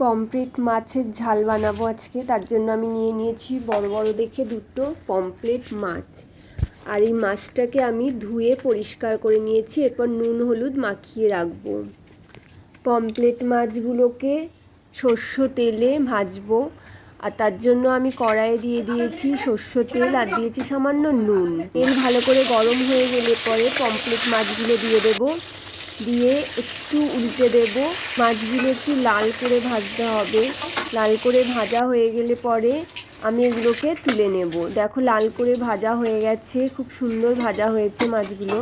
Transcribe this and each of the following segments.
Pomfret মাছের ঝাল বানাবো আজকে। তার জন্য আমি নিয়ে নিয়েছি বড় বড় দেখে দুটো পমফ্রেট মাছ। আর এই মাছটাকে আমি ধুয়ে পরিষ্কার করে নিয়েছি, এরপর নুন, হলুদ মাখিয়ে রাখব। পমফ্রেট মাছগুলোকে সর্ষ তেলে ভাজবো। আর তার জন্য আমি কড়াইয়ে দিয়ে দিয়েছি সর্ষ তেল আর দিয়েছি সামান্য নুন। তেল ভালো করে গরম হয়ে গেলে পরে পমফ্রেট মাছগুলো দিয়ে দেবো। দিয়ে একটু উল্টে দেব। মাছগুলো একটু লাল করে ভাজতে হবে। লাল করে ভাজা হয়ে গেলে পরে আমি এগুলোকে তুলে নেব। দেখো লাল করে ভাজা হয়ে গেছে। খুব সুন্দর ভাজা হয়েছে মাছগুলো।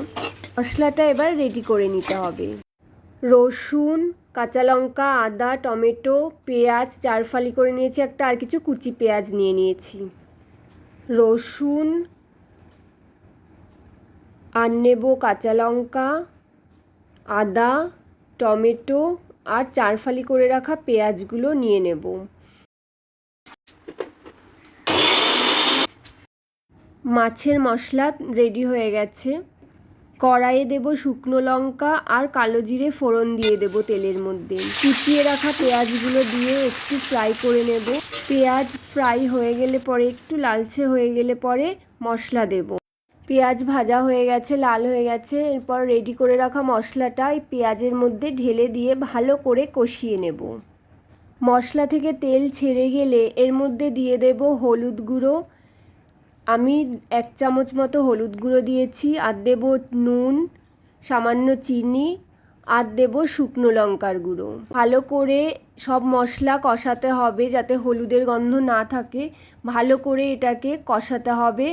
মশলাটা এবার রেডি করে নিতে হবে। রসুন, কাঁচা লঙ্কা, আদা, টমেটো, পেঁয়াজ চার ফালি করে নিয়েছি একটা আর কিছু কুচি পেঁয়াজ নিয়ে নিয়েছি। রসুন, আর নেব কাঁচা লঙ্কা। আদা, টমেটো আর চারফালি করে রাখা পেঁয়াজগুলো নিয়ে নেব। মাছের মশলা রেডি হয়ে গেছে। কড়াইয়ে দেব শুকনো লঙ্কা আর কালো জিরে ফোড়ন দিয়ে দেব তেলের মধ্যে। কুচিয়ে রাখা পেঁয়াজগুলো দিয়ে একটু ফ্রাই করে নেব। পেঁয়াজ ফ্রাই হয়ে গেলে পরে, একটু লালচে হয়ে গেলে পরে মশলা দেব। পেঁয়াজ ভাজা হয়ে গেছে, লাল হয়ে গেছে। এরপর রেডি করে রাখা মশলাটা এই পেঁয়াজের মধ্যে ঢেলে দিয়ে ভালো করে কষিয়ে নেব। মশলা থেকে তেল ছেড়ে গেলে এর মধ্যে দিয়ে দেব হলুদ গুঁড়ো। আমি এক চামচ মতো হলুদ গুঁড়ো দিয়েছি, আর দেব নুন, সামান্য চিনি, আর দেব শুকনো লঙ্কার গুঁড়ো। ভালো করে সব মশলা কষাতে হবে যাতে হলুদের গন্ধ না থাকে। ভালো করে এটাকে কষাতে হবে।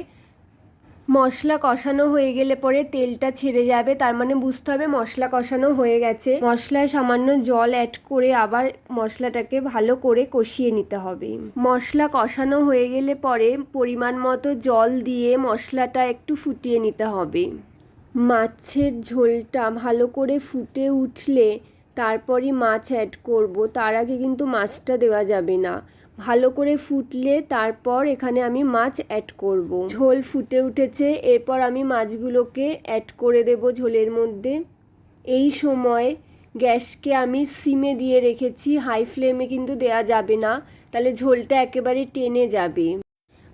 মশলা কষানো হয়ে গেলে পরে তেলটা ছেড়ে যাবে, তার মানে বুঝতে হবে মশলা কষানো হয়ে গেছে। মশলায় সামান্য জল অ্যাড করে আবার মশলাটাকে ভালো করে কষিয়ে নিতে হবে। মশলা কষানো হয়ে গেলে পরে পরিমাণ মতো জল দিয়ে মশলাটা একটু ফুটিয়ে নিতে হবে। মাছের ঝোলটা ভালো করে ফুটে উঠলে তারপরই মাছ অ্যাড করব, তার আগে কিন্তু মাছটা দেওয়া যাবে না। ভালো করে ফুটলে তারপর এখানে আমি মাছ অ্যাড করব। ঝোল ফুটে উঠেছে, এরপর আমি মাছগুলোকে অ্যাড করে দেব ঝোলের মধ্যে। এই সময় গ্যাসকে আমি সিমে দিয়ে রেখেছি হাই ফ্লেমে কিন্তু দেয়া যাবে না, তাহলে ঝোলটা একেবারে টেনে যাবে।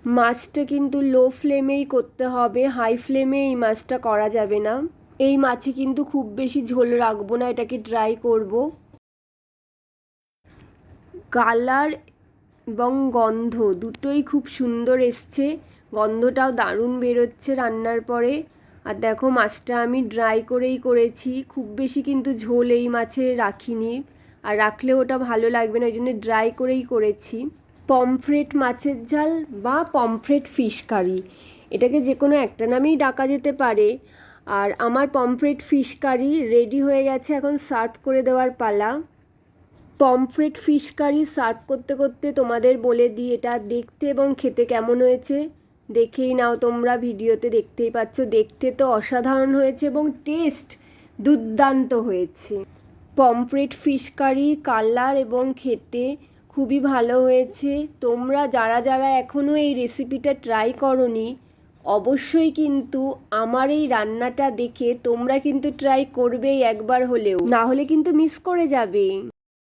মাছটা কিন্তু লো ফ্লেমেই করতে হবে হাই ফ্লেমে এই মাছটা করা যাবে না। এই মাছে কিন্তু খুব বেশি ঝোল রাখব না, এটাকে ড্রাই করব। কালার এবং গন্ধ দুটোই খুব সুন্দর এসছে। গন্ধটাও দারুণ বেরোচ্ছে রান্নার পরে। আর দেখো মাছটা আমি ড্রাই করেই করেছি। খুব বেশি কিন্তু ঝোল এই মাছে রাখিনি। আর রাখলে ওটা ভালো লাগবে না, ওই জন্য ড্রাই করেই করেছি। পমফ্রেট মাছের ঝাল বা পমফ্রেট ফিশ কারি। এটাকে যে কোনো একটা নামেই ডাকা যেতে পারে। আর আমার পমফ্রেট ফিশ কারি রেডি হয়ে গেছে এখন সার্ভ করে দেওয়ার পালা। পমফ্রেট ফিশ কারি সার্ভ করতে করতে তোমাদের বলে দিই, এটা দেখতে এবং খেতে কেমন হয়েছে? দেখেই নাও তোমরা ভিডিওতে দেখতেই পাচ্ছ। দেখতে তো অসাধারণ হয়েছে এবং টেস্ট দুর্দান্ত হয়েছে। পমফ্রেট ফিশ কারির কালার এবং খেতে খুবই ভালো হয়েছে। তোমরা যারা যারা এখনও এই রেসিপিটা ট্রাই করনি, অবশ্যই কিন্তু আমার এই রান্নাটা দেখে তোমরা কিন্তু ট্রাই করবেই একবার হলেও। না হলে কিন্তু মিস করে যাবে।